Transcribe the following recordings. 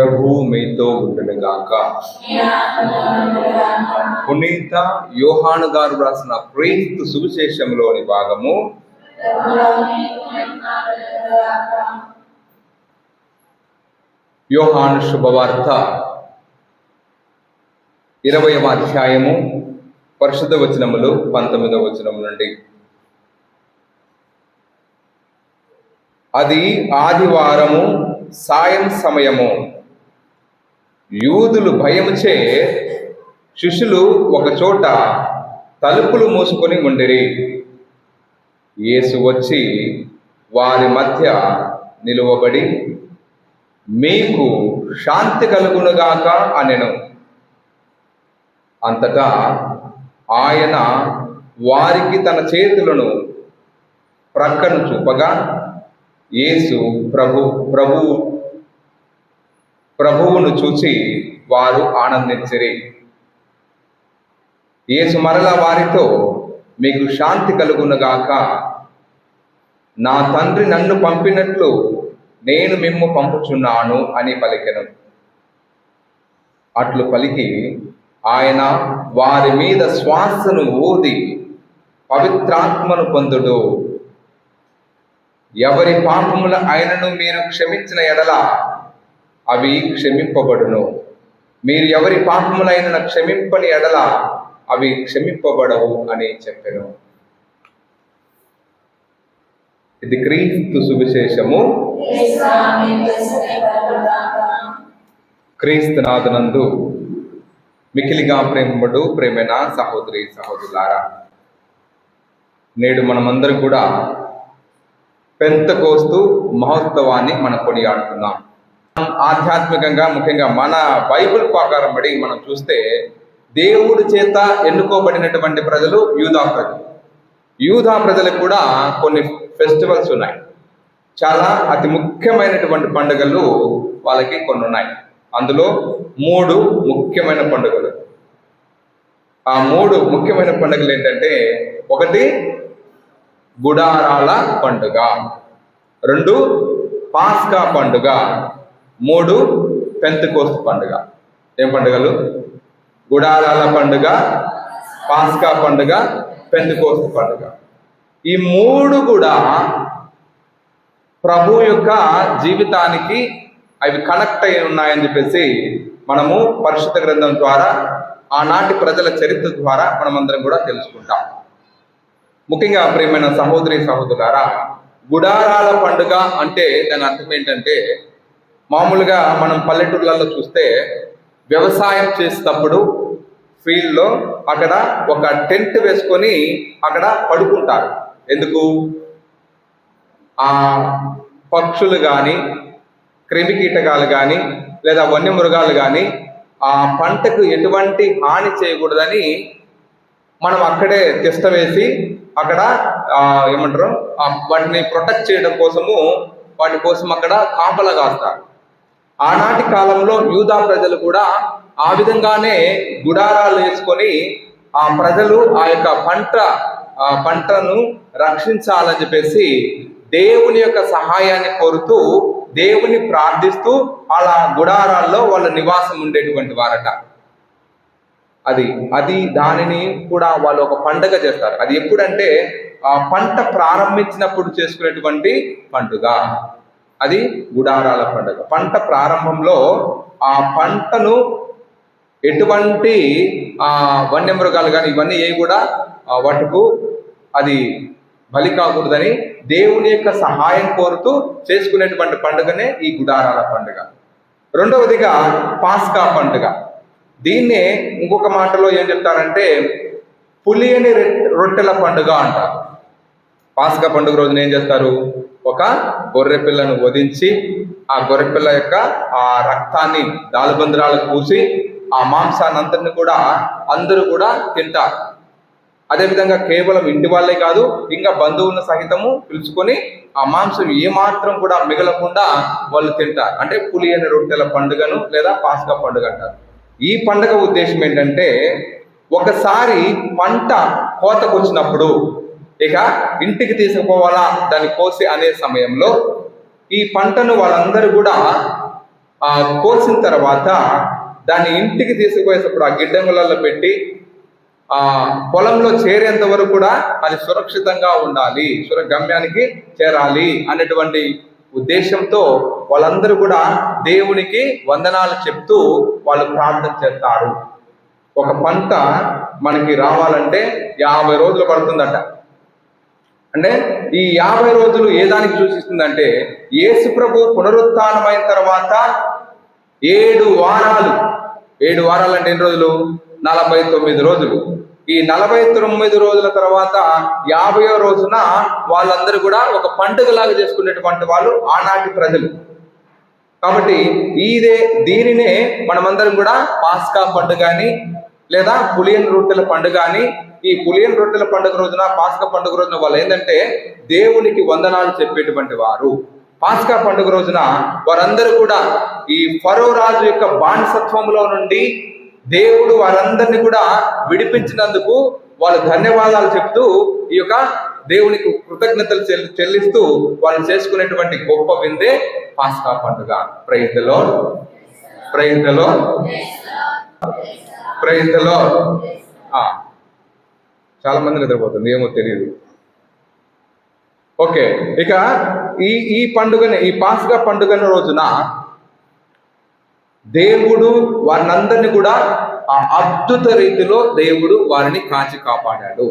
ప్రభు మీతో ఉండునుగాక. పునీత యోహాను గారు రాసిన క్రీస్తు సువిశేషంలోని భాగము. యోహాను శుభవార్త ఇరవయవ అధ్యాయము పరిశుద్ధ వచనములు పంతొమ్మిదవ వచనం నుండి. అది ఆదివారము సాయం సమయము యూదులు భయముచే శిష్యులు ఒక చోట తలుపులు మూసుకొని ఉండిరి. యేసు వచ్చి వారి మధ్య నిలువబడి మీకు శాంతి కలుగునుగాక అనెను. అంతటా ఆయన వారికి తన చేతులను ప్రక్కను చూపగా యేసు ప్రభు ప్రభు ప్రభువును చూసి వారు ఆనందించిరి. యేసు మరల వారితో మీకు శాంతి కలుగునుగాక నా తండ్రి నన్ను పంపినట్లు నేను మిమ్ము పంపుచున్నాను అని పలికెను. అట్లు పలికి ఆయన వారి మీద శ్వాసను ఊది పవిత్రాత్మను పొందుడు. ఎవరి పాపముల ఆయనను మీరు క్షమించిన ఎడల అవి క్షమింపబడును. మీరు ఎవరి పాపములైన క్షమింపని ఎడల అవి క్షమింపబడవు అని చెప్పాను. ఇది క్రీస్తు సువిశేషము. క్రీస్తునాథనందు మికిలిగా ప్రేమడు ప్రేమైన సహోదరి సహోదరులారా. నేడు మనమందరం కూడా పెంతకోస్తు మహోత్సవాన్ని మనం కొనియాడుతున్నాం. ఆధ్యాత్మికంగా ముఖ్యంగా మన బైబిల్ ప్రకారం బడి మనం చూస్తే దేవుడి చేత ఎన్నుకోబడినటువంటి ప్రజలు యూదా ప్రజలు. యూదా ప్రజలకు కూడా కొన్ని ఫెస్టివల్స్ ఉన్నాయి. చాలా అతి ముఖ్యమైనటువంటి పండుగలు వాళ్ళకి కొన్ని ఉన్నాయి. అందులో మూడు ముఖ్యమైన పండుగలు. ఆ మూడు ముఖ్యమైన పండుగలు ఏంటంటే ఒకటి గుడారాల పండుగ రెండు పాస్కా పండుగ మూడు పెంతకోస్తు పండుగ. ఏం పండుగలు? గుడారాల పండుగ పాస్కా పండుగ పెంతకోస్తు పండుగ. ఈ మూడు కూడా ప్రభు యొక్క జీవితానికి అవి కనెక్ట్ అయి ఉన్నాయని చెప్పేసి మనము పరిశుద్ధ గ్రంథం ద్వారా ఆనాటి ప్రజల చరిత్ర ద్వారా మనమందరం కూడా తెలుసుకుంటాం. ముఖ్యంగా ప్రియమైన సహోదరి సహోదరులారా గుడారాల పండుగ అంటే దాని అర్థం ఏంటంటే మామూలుగా మనం పల్లెటూర్లలో చూస్తే వ్యవసాయం చేసేటప్పుడు ఫీల్డ్లో అక్కడ ఒక టెంట్ వేసుకొని అక్కడ పడుకుంటారు. ఎందుకు? ఆ పక్షులు కానీ క్రిమి కీటకాలు కానీ లేదా వన్యమృగాలు కానీ ఆ పంటకు ఎటువంటి హాని చేయకూడదని మనం అక్కడే తిష్ట వేసి అక్కడ ఏమంటారు? వాటిని ప్రొటెక్ట్ చేయడం కోసము వాటి కోసం అక్కడ కాపలా కాస్తారు. ఆనాటి కాలంలో యూదా ప్రజలు కూడా ఆ విధంగానే గుడారాలు వేసుకొని ఆ ప్రజలు ఆ యొక్క పంట ఆ పంటను రక్షించాలని చెప్పేసి దేవుని యొక్క సహాయాన్ని కోరుతూ దేవుని ప్రార్థిస్తూ అలా గుడారాల్లో వాళ్ళ నివాసం ఉండేటువంటి వారట. అది అది దానిని కూడా వాళ్ళు ఒక పండగ చేస్తారు. అది ఎప్పుడంటే ఆ పంట ప్రారంభించినప్పుడు చేసుకునేటువంటి పండుగ. అది గుడారాల పండుగ. పంట ప్రారంభంలో ఆ పంటను ఎటువంటి ఆ వన్యమృగాలు కానీ ఇవన్నీ ఏవి కూడా వాటికు అది బలి కాకూడదని దేవుని యొక్క సహాయం కోరుతూ చేసుకునేటువంటి పండుగనే ఈ గుడారాల పండుగ. రెండవదిగా పాస్కా పండుగ. దీన్నే ఇంకొక మాటలో ఏం చెప్తారంటే పులియని రెట్- రొట్టెల పండుగ అంటారు. పాస్కా పండుగ రోజున ఏం చేస్తారు? ఒక గొర్రె పిల్లను వధించి ఆ గొర్రె పిల్ల యొక్క ఆ రక్తాన్ని దాలుబంద్రాలకు పూసి ఆ మాంసాన్ని కూడా అందరూ కూడా తింటారు. అదేవిధంగా కేవలం ఇంటి వాళ్ళే కాదు ఇంకా బంధువులను సహితము పిలుచుకొని ఆ మాంసం ఏమాత్రం కూడా మిగలకుండా వాళ్ళు తింటారు. అంటే పులి అనే రొట్టెల పండుగను లేదా పాస్కా పండుగ అంటారు. ఈ పండుగ ఉద్దేశం ఏంటంటే ఒకసారి పంట కోతకు వచ్చినప్పుడు ఇక ఇంటికి తీసుకుపోవాలా? దాన్ని కోసి అనే సమయంలో ఈ పంటను వాళ్ళందరూ కూడా ఆ కోసిన తర్వాత దాన్ని ఇంటికి తీసుకుపోయేటప్పుడు ఆ గిడ్డంగులలో పెట్టి ఆ పొలంలో చేరేంత వరకు కూడా అది సురక్షితంగా ఉండాలి సుర గమ్యానికి చేరాలి అనేటువంటి ఉద్దేశంతో వాళ్ళందరూ కూడా దేవునికి వందనాలు చెప్తూ వాళ్ళు ప్రార్థన చేస్తారు. ఒక పంట మనకి రావాలంటే యాభై రోజులు పడుతుందట. అంటే ఈ యాభై రోజులు ఏ దానికి సూచిస్తుందంటే యేసు ప్రభు పునరుత్థానమైన తర్వాత ఏడు వారాలు. ఏడు వారాలు అంటే ఎన్ని రోజులు? నలభై తొమ్మిది రోజులు. ఈ నలభై తొమ్మిది రోజుల తర్వాత యాభైవ రోజున వాళ్ళందరూ కూడా ఒక పండుగలాగా చేసుకునేటువంటి వాళ్ళు ఆనాటి ప్రజలు. కాబట్టి ఇదే దీనినే మనమందరం కూడా పాస్కా పండుగ అని లేదా పులియన్ రొట్టెల పండుగ అని ఈ పులియన్ రొట్టెల పండుగ రోజున పాస్క పండుగ రోజున వాళ్ళు ఏంటంటే దేవునికి వందనాలు చెప్పేటువంటి వారు. పాస్కా పండుగ రోజున వారందరూ కూడా ఈ ఫరో రాజు యొక్క బానిసత్వంలో నుండి దేవుడు వారందరినీ కూడా విడిపించినందుకు వాళ్ళు ధన్యవాదాలు చెప్తూ ఈ యొక్క దేవునికి కృతజ్ఞతలు చెల్లిస్తూ వాళ్ళు చేసుకునేటువంటి గొప్ప విందే పాస్కా పండుగ. ప్రైజ్లో ప్రైజ్లో ప్రైజ్లో చాలా మంది నిద్రపోతుంది ఏమో తెలియదు ఓకే ఇక ఈ ఈ పండుగని ఈ పాస్గా పండుగన రోజున దేవుడు వారినందరినీ కూడా ఆ అద్భుత రీతిలో దేవుడు వారిని కాచి కాపాడాడు.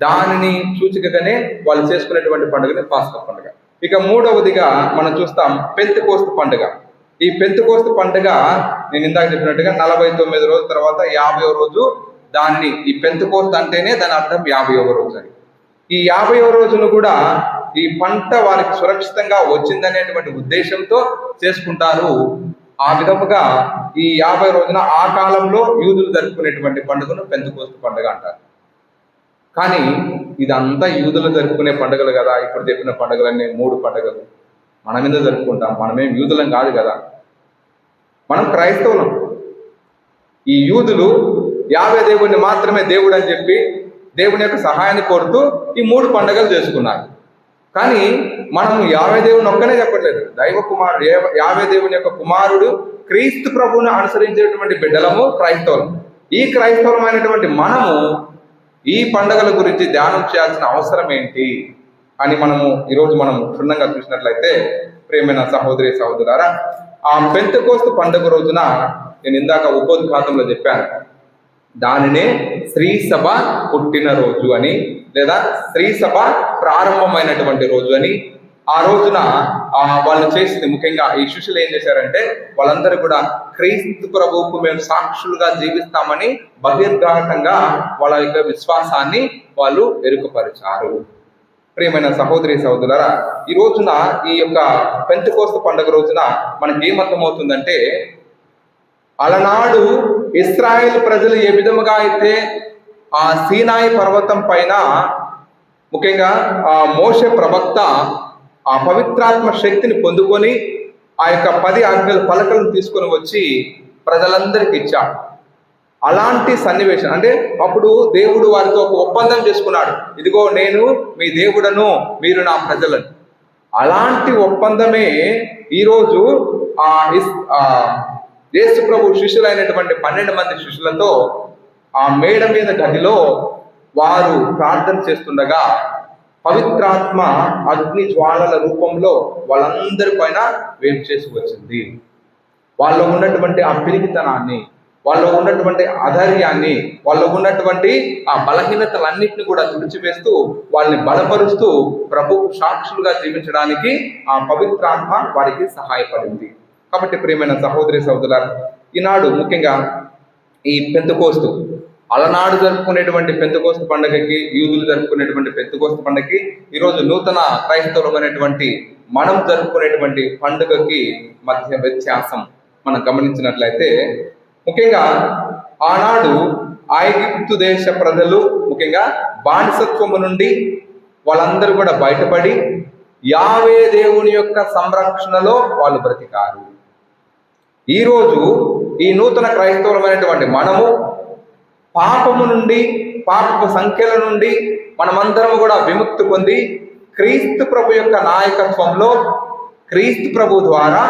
దానిని సూచికగానే వాళ్ళు చేసుకునేటువంటి పండుగనే పాస్క పండుగ. ఇక మూడవదిగా మనం చూస్తాం పెంతకోస్తు పండుగ. ఈ పెంతకోస్తు పండుగ నేను ఇందాక చెప్పినట్టుగా నలభై తొమ్మిది రోజుల తర్వాత యాభై రోజు దాన్ని ఈ పెంతకోస్తు అంటేనే దాని అర్థం యాభై రోజు అని. ఈ యాభైవ రోజును కూడా ఈ పంట వారికి సురక్షితంగా వచ్చిందనేటువంటి ఉద్దేశంతో చేసుకుంటారు. ఆ విధముగా ఈ యాభై రోజున ఆ కాలంలో యూదులు జరుపుకునేటువంటి పండుగను పెంతుకోస్తు పండుగ అంటారు. కానీ ఇదంతా యూదులు జరుపుకునే పండుగలు కదా ఇప్పుడు చెప్పిన పండుగలన్నీ మూడు పండుగలు. మన మీద జరుపుకుంటాం? మనమేం యూదులం కాదు కదా. మనం క్రైస్తవులం. ఈ యూదులు యాభై దేవుడిని మాత్రమే దేవుడు అని చెప్పి దేవుని యొక్క సహాయాన్ని కోరుతూ ఈ మూడు పండుగలు చేసుకున్నారు. కానీ మనం యాభై దేవుని ఒక్కనే చెప్పట్లేదు. దైవ కుమారుడు యాభై దేవుని యొక్క కుమారుడు క్రీస్తు ప్రభువును అనుసరించేటువంటి బిడ్డలము క్రైస్తవులం. ఈ క్రైస్తవమైనటువంటి మనము ఈ పండుగల గురించి ధ్యానం చేయాల్సిన అవసరం ఏంటి అని మనము ఈరోజు మనం క్షుణ్ణంగా చూసినట్లయితే ప్రేమైన సహోదరి సహోదరారా ఆ పెంతకోస్తు పండుగ రోజున నేను ఇందాక ఉపోద్ఘాతంలో చెప్పాను. దానినే స్త్రీ సభ పుట్టిన రోజు అని లేదా స్త్రీ సభ ప్రారంభమైనటువంటి రోజు అని ఆ రోజున ఆ వాళ్ళు చేసింది ముఖ్యంగా ఈ శిష్యులు ఏం చేశారంటే వాళ్ళందరూ కూడా క్రీస్తు ప్రభువుకు మేము సాక్షులుగా జీవిస్తామని బహిర్ఘాటంగా వాళ్ళ యొక్క విశ్వాసాన్ని వాళ్ళు ఎరుకపరిచారు ప్రియమైన సహోదరి సహోదరులరా ఈ రోజున ఈ యొక్క పెంతకోస్తు పండుగ రోజున మనకి ఏమర్థమవుతుందంటే అలనాడు ఇస్రాయేల్ ప్రజలు ఏ విధముగా అయితే ఆ సీనాయి పర్వతం పైన ముఖ్యంగా ఆ మోషే ప్రవక్త ఆ పవిత్రాత్మ శక్తిని పొందుకొని ఆ యొక్క పది ఆజ్ఞల పలకలను తీసుకొని వచ్చి ప్రజలందరికీ ఇచ్చాడు. అలాంటి సన్నివేశం. అంటే అప్పుడు దేవుడు వారితో ఒక ఒప్పందం చేసుకున్నాడు. ఇదిగో నేను మీ దేవుడను మీరు నా ప్రజలను. అలాంటి ఒప్పందమే ఈరోజు ఆ ఇస్- యేసు ప్రభు శిష్యులైనటువంటి పన్నెండు మంది శిష్యులతో ఆ మేడ మీద గదిలో వారు ప్రార్థన చేస్తుండగా పవిత్రాత్మ అగ్ని జ్వాలల రూపంలో వాళ్ళందరి పైన వేపు చేసి వచ్చింది. వాళ్ళలో ఉన్నటువంటి ఆ పిరిగితనాన్ని వాళ్ళలో ఉన్నటువంటి అధైర్యాన్ని వాళ్ళలో ఉన్నటువంటి ఆ బలహీనతలన్నింటినీ కూడా తుడిచివేస్తూ వాళ్ళని బలపరుస్తూ ప్రభు సాక్షులుగా జీవించడానికి ఆ పవిత్రాత్మ వారికి సహాయపడింది. కాబట్టి ప్రియమైన సహోదరి సహోదరుల ఈనాడు ముఖ్యంగా ఈ పెంతుకోస్తు అలనాడు జరుపుకునేటువంటి పెంతుకోస్తు పండుగకి యూదులు జరుపుకునేటువంటి పెంతుకోస్తు పండుగకి ఈరోజు నూతన క్రైస్తవులమైనటువంటి మనం జరుపుకునేటువంటి పండుగకి మధ్య వ్యత్యాసం మనం గమనించినట్లయితే ముఖ్యంగా ఆనాడు ఐగుప్తు దేశ ప్రజలు ముఖ్యంగా బానిసత్వము నుండి వాళ్ళందరూ కూడా బయటపడి యావే దేవుని యొక్క సంరక్షణలో వాళ్ళు బ్రతికారు. ఈరోజు ఈ నూతన క్రైస్తవులమైనటువంటి మనము పాపము నుండి పాపపు సంఖ్యల నుండి మనమందరం కూడా విముక్తి పొంది క్రీస్తు ప్రభు యొక్క నాయకత్వంలో క్రీస్తు ప్రభు ద్వారా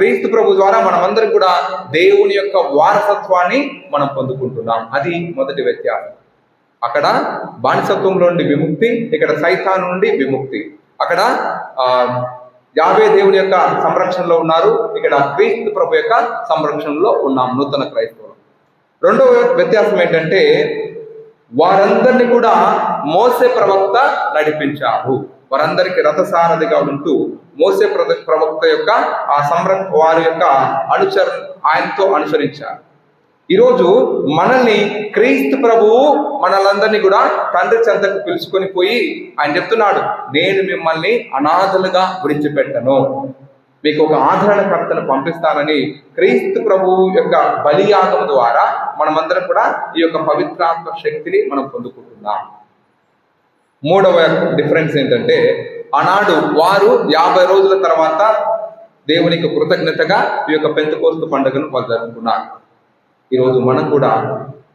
క్రీస్తు ప్రభు ద్వారా మనమందరం కూడా దేవుని యొక్క వారసత్వాన్ని మనం పొందుకుంటున్నాం. అది మొదటి వ్యత్యాసం. అక్కడ బానిసత్వంలో నుండి విముక్తి ఇక్కడ సైతాన్ నుండి విముక్తి. అక్కడ యాభై దేవుని యొక్క సంరక్షణలో ఉన్నారు. ఇక్కడ క్రీస్తు ప్రభు యొక్క సంరక్షణలో ఉన్నాం నూతన క్రైస్తవులు. రెండవ వ్యత్యాసం ఏంటంటే వారందరినీ కూడా మోసే ప్రవక్త నడిపించారు వారందరికీ రథసారథిగా ఉంటూ మోసే ప్రవక్త యొక్క ఆ సంర వారి యొక్క అనుచర ఆయనతో అనుసరించారు. ఈరోజు మనల్ని క్రీస్తు ప్రభువు మనలందరినీ కూడా తండ్రి చెంతకు పిలుచుకొని పోయి ఆయన చెప్తున్నాడు నేను మిమ్మల్ని అనాథలుగా విడిచిపెట్టను. మీకు ఒక ఆదరణకర్తను పంపిస్తానని క్రీస్తు ప్రభువు యొక్క బలియాగం ద్వారా మనమందరం కూడా ఈ యొక్క పవిత్రాత్మ శక్తిని మనం పొందుకుంటున్నాం. మూడవ డిఫరెన్స్ ఏంటంటే ఆనాడు వారు యాభై రోజుల తర్వాత దేవునికి కృతజ్ఞతగా ఈ యొక్క పెంతుకోస్తు పండుగను వాళ్ళు జరుపుకున్నారు ఈరోజు మనం కూడా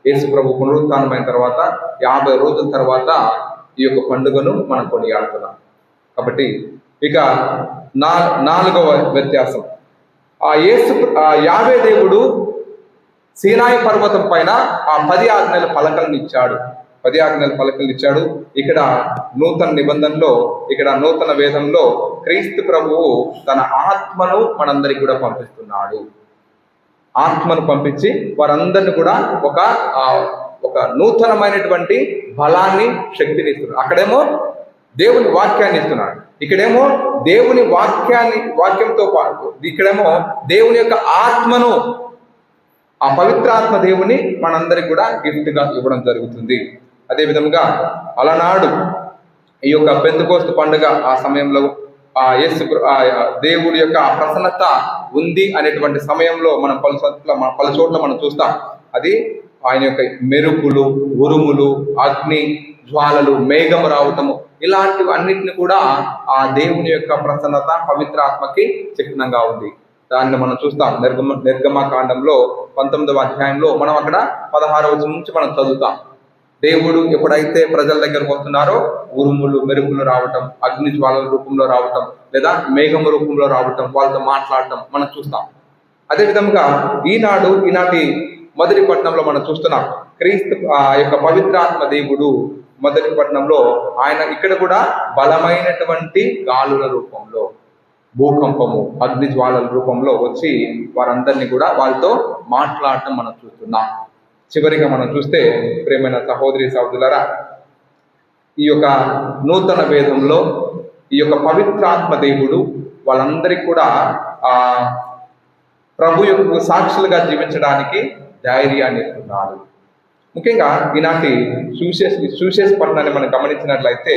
యేసు ప్రభు పునరుత్నమైన తర్వాత యాభై రోజుల తర్వాత ఈ యొక్క పండుగను మనం కొనియాడుతున్నాం. కాబట్టి ఇక నా నాలుగవ వ్యత్యాసం. ఆ యేసు ఆ యావే దేవుడు సీనాయి పర్వతం పైన ఆ పది ఆజ్ఞల పలకలను ఇచ్చాడు. పది ఆజ్ఞల పలకలు ఇచ్చాడు. ఇక్కడ నూతన నిబంధనలో ఇక్కడ నూతన వేదంలో క్రీస్తు ప్రభువు తన ఆత్మను మనందరికి కూడా పంపిస్తున్నాడు. ఆత్మను పంపించి వారందరిని కూడా ఒక ఒక నూతనమైనటువంటి బలాన్ని శక్తిని ఇస్తున్నాడు. అక్కడేమో దేవుని వాక్యాన్ని ఇస్తున్నాడు. ఇక్కడేమో దేవుని వాక్యాన్ని వాక్యంతో పాటు ఇక్కడేమో దేవుని యొక్క ఆత్మను ఆ పవిత్రాత్మ దేవుని మనందరికి కూడా గిఫ్ట్గా ఇవ్వడం జరుగుతుంది. అదే విధంగా అలనాడు ఈ యొక్క పెందుకోస్తు పండుగ ఆ సమయంలో ఆ యేసు దేవుడి యొక్క ప్రసన్నత ఉంది అనేటువంటి సమయంలో మనం పలు చోట్ల మన పలు చోట్ల మనం చూస్తాం. అది ఆయన యొక్క మెరుపులు ఉరుములు అగ్ని జ్వాలలు మేఘము రావటము ఇలాంటివి అన్నిటిని కూడా ఆ దేవుని యొక్క ప్రసన్నత పవిత్రాత్మకి చిహ్నంగా ఉంది. దాన్ని మనం చూస్తాం. నిర్గమ నిర్గమ కాండంలో పంతొమ్మిదవ అధ్యాయంలో మనం అక్కడ పదహారవ నుంచి మనం చదువుతాం. దేవుడు ఎప్పుడైతే ప్రజల దగ్గరకు వస్తున్నారో ఉరుములు మెరుపులు రావటం అగ్ని జ్వాలల రూపంలో రావటం లేదా మేఘం రూపంలో రావటం వాళ్ళతో మాట్లాడటం మనం చూస్తాం. అదే విధంగా ఈనాడు ఈనాటి మొదటి పట్టణంలో మనం చూస్తున్నాం క్రీస్తు ఆ యొక్క పవిత్రాత్మ దేవుడు మొదటి పట్టణంలో ఆయన ఇక్కడ కూడా బలమైనటువంటి గాలుల రూపంలో భూకంపము అగ్ని జ్వాలల రూపంలో వచ్చి వారందరినీ కూడా వాళ్ళతో మాట్లాడటం మనం చూస్తున్నాం. చివరిగా మనం చూస్తే ప్రేమైన సహోదరి సహోదరులరా ఈ యొక్క నూతన వేదంలో ఈ యొక్క పవిత్రాత్మ దేవుడు వాళ్ళందరికీ కూడా ఆ ప్రభు యొక్క సాక్షులుగా జీవించడానికి ధైర్యాన్ని ఇస్తున్నాడు. ముఖ్యంగా ఈనాటి సూసెస్ సూసెస్ పట్టణాన్ని మనం గమనించినట్లయితే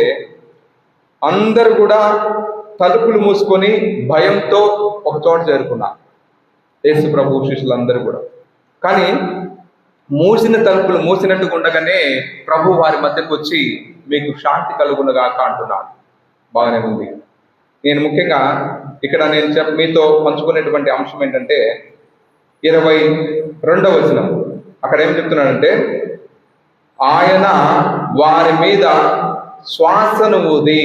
అందరూ కూడా తలుపులు మూసుకొని భయంతో ఒక చోట చేరుకున్నారు. యేసు ప్రభు శిష్యులందరూ కూడా. కానీ మూసిన తలుపులు మూసినట్టుగా ఉండగానే ప్రభు వారి మధ్యకు వచ్చి మీకు శాంతి కలుగునగాక అంటున్నాడు. బాగానే ఉంది. నేను ముఖ్యంగా ఇక్కడ నేను చెప్ మీతో పంచుకునేటువంటి అంశం ఏంటంటే ఇరవై రెండవ వచనం. అక్కడ ఏం చెప్తున్నాడంటే ఆయన వారి మీద శ్వాసను ఊది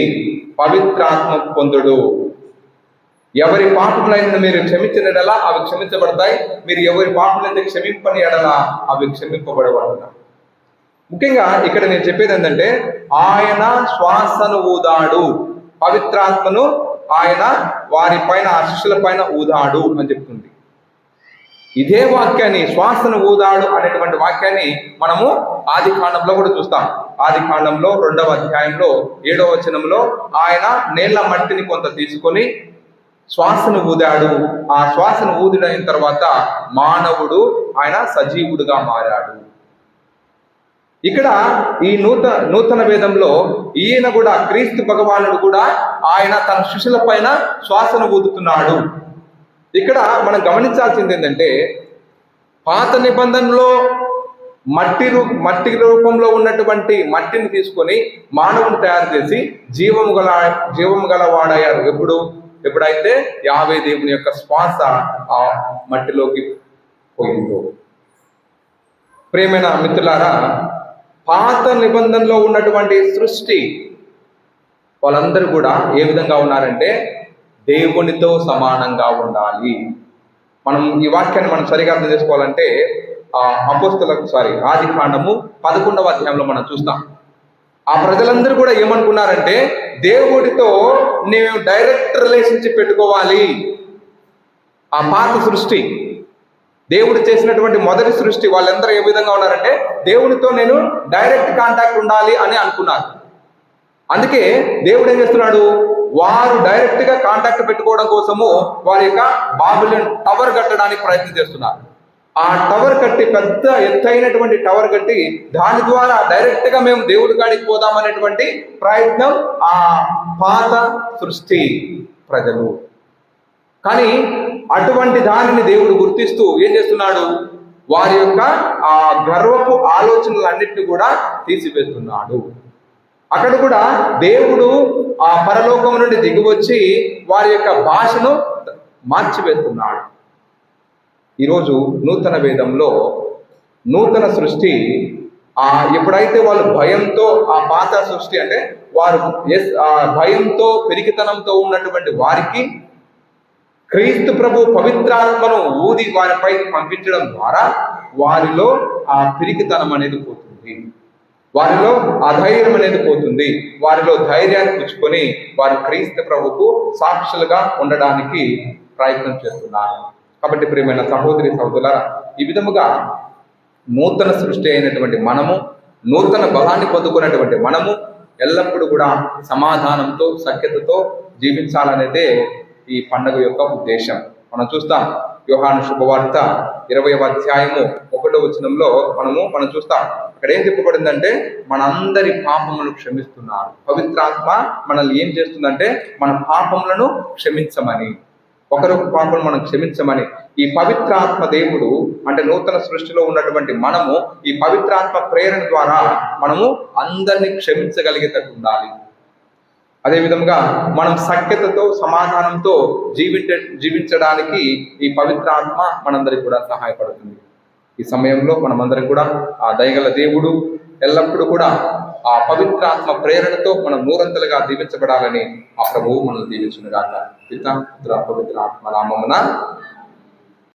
పవిత్రాత్మ పొందుడు. ఎవరి పాపములైన మీరు క్షమించిన ఎడల అవి క్షమించబడతాయి. మీరు ఎవరి పాపములైతే క్షమింపని ఎడల అవి క్షమింపబడబడతాయి. ముఖ్యంగా ఇక్కడ నేను చెప్పేది ఏంటంటే ఆయన శ్వాసను ఊదాడు. పవిత్రాత్మను ఆయన వారి పైన ఆ శిష్యుల పైన ఊదాడు అని చెప్తుంది. ఇదే వాక్యాన్ని శ్వాసను ఊదాడు అనేటువంటి వాక్యాన్ని మనము ఆది కాండంలో కూడా చూస్తాం. ఆది కాండంలో రెండవ అధ్యాయంలో ఏడవ వచనంలో ఆయన నేల మట్టిని కొంత తీసుకొని శ్వాసను ఊదాడు. ఆ శ్వాసను ఊదిడైన తర్వాత మానవుడు ఆయన సజీవుడుగా మారాడు. ఇక్కడ ఈ నూత నూతన వేదంలో ఈయన కూడా క్రీస్తు భగవానుడు కూడా ఆయన తన శిష్యుల పైన శ్వాసను ఊదుతున్నాడు. ఇక్కడ మనం గమనించాల్సింది ఏంటంటే పాత నిబంధనలో మట్టి రూ మట్టి రూపంలో ఉన్నటువంటి మట్టిని తీసుకొని మానవుని తయారు చేసి జీవము గల జీవము గలవాడయ్యారు ఎప్పుడు? ఎప్పుడైతే యావే దేవుని యొక్క శ్వాస ఆ మట్టిలోకి పోయిందో. ప్రేమైన మిత్రులారా పాత నిబంధనలో ఉన్నటువంటి సృష్టి వాళ్ళందరూ కూడా ఏ విధంగా ఉన్నారంటే దేవునితో సమానంగా ఉండాలి. మనం ఈ వాక్యాన్ని మనం సరిగా అర్థం చేసుకోవాలంటే ఆ అపోస్తులకు సారీ ఆది కాండము పదకొండవ అధ్యాయంలో మనం చూస్తాం. ఆ ప్రజలందరూ కూడా ఏమనుకున్నారంటే దేవుడితో నేను డైరెక్ట్ రిలేషన్షిప్ పెట్టుకోవాలి. ఆ పాత సృష్టి దేవుడు చేసినటువంటి మొదటి సృష్టి వాళ్ళందరూ ఏ విధంగా ఉన్నారంటే దేవుడితో నేను డైరెక్ట్ కాంటాక్ట్ ఉండాలి అని అనుకున్నారు. అందుకే దేవుడు ఏం చేస్తున్నాడు? వారు డైరెక్ట్గా కాంటాక్ట్ పెట్టుకోవడం కోసము వారి యొక్క బాబులను టవర్ కట్టడానికి ప్రయత్నం చేస్తున్నారు. ఆ టవర్ కట్టి పెద్ద ఎత్తైనటువంటి టవర్ కట్టి దాని ద్వారా డైరెక్ట్గా మేము దేవుడి కాడికి పోదాం అనేటువంటి ప్రయత్నం ఆ పాత సృష్టి ప్రజలు. కానీ అటువంటి దానిని దేవుడు గుర్తిస్తూ ఏం చేస్తున్నాడు? వారి యొక్క ఆ గర్వపు ఆలోచనలన్నింటినీ కూడా తీసివేస్తున్నాడు. అక్కడ కూడా దేవుడు ఆ పరలోకం నుండి దిగివచ్చి వారి యొక్క భాషను మార్చివేస్తున్నాడు. ఈరోజు నూతన వేదంలో నూతన సృష్టి ఆ ఎప్పుడైతే వాళ్ళు భయంతో ఆ పాత సృష్టి అంటే వారు ఎస్ ఆ భయంతో పెరిగితనంతో ఉన్నటువంటి వారికి క్రీస్తు ప్రభు పవిత్రాత్మను ఊది వారిపై పంపించడం ద్వారా వారిలో ఆ పిరికితనం అనేది పోతుంది. వారిలో అధైర్యం అనేది పోతుంది. వారిలో ధైర్యాన్ని పుచ్చుకొని వారు క్రీస్తు ప్రభుకు సాక్షులుగా ఉండడానికి ప్రయత్నం చేస్తున్నారు. కాబట్టి ప్రియమైన సహోదరి సహోదరులారా ఈ విధముగా నూతన సృష్టి అయినటువంటి మనము నూతన బలాన్ని పొందుకున్నటువంటి మనము ఎల్లప్పుడూ కూడా సమాధానంతో సఖ్యతతో జీవించాలనేదే ఈ పండుగ యొక్క ఉద్దేశం. మనం చూస్తాం యోహాను శుభవార్త ఇరవై అధ్యాయము ఒకటో వచనంలో మనము మనం చూస్తాం అక్కడ ఏం చెప్పబడిందంటే మనందరి పాపములను క్షమిస్తున్నారు. పవిత్రాత్మ మనల్ని ఏం చేస్తుందంటే మన పాపములను క్షమించమని. ఒకరొక పాపను మనం క్షమించమని. ఈ పవిత్రాత్మ దేవుడు అంటే నూతన సృష్టిలో ఉన్నటువంటి మనము ఈ పవిత్రాత్మ ప్రేరణ ద్వారా మనము అందరినీ క్షమించగలిగేటట్టు ఉండాలి. అదేవిధంగా మనం సఖ్యతతో సమాధానంతో జీవించ జీవించడానికి ఈ పవిత్రాత్మ మనందరికి కూడా సహాయపడుతుంది. ఈ సమయంలో మనమందరం కూడా ఆ దయగల దేవుడు ఎల్లప్పుడూ కూడా ఆ పవిత్రాత్మ ప్రేరణతో మనం నూరంతలుగా దీవించబడాలని ఆ ప్రభువు మనల్ని దీవించునుగాక पिता पुत्र पवित्र आत्मा नाम मना